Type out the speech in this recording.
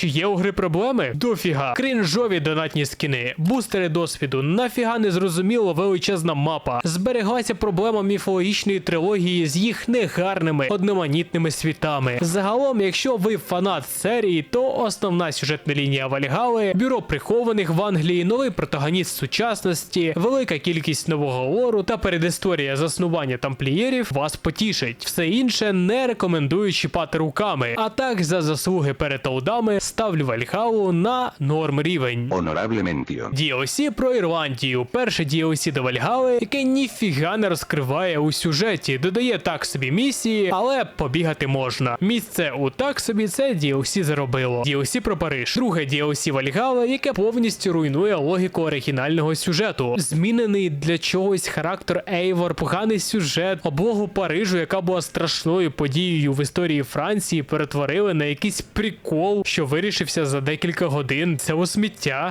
Чи є у гри проблеми? Дофіга. Крінжові донатні скіни, бустери досвіду, нафіга незрозуміло величезна мапа. Збереглася проблема міфологічної трилогії з їх негарними одноманітними світами. Загалом, якщо ви фанат серії, то основна сюжетна лінія Вальгали, бюро прихованих в Англії, новий протагоніст сучасності, велика кількість нового лору та передісторія заснування тамплієрів вас потішить. Все інше не рекомендую чіпати руками. А так за заслуги перед олдами ставлю Вальгалу на норм рівень. DLC про Ірландію. Перше DLC до Вальгали, яке ніфіга не розкриває у сюжеті. Додає так собі місії, але побігати можна. Місце у так собі це DLC заробило. DLC про Париж. Друге DLC Вальгали, яке повністю руйнує логіку оригінального сюжету. Змінений для чогось характер Ейвор, поганий сюжет, облогу Парижу, яка була страшною подією в історії Франції, перетворили на якийсь прикол, що вирішився за декілька годин. Це у сміття.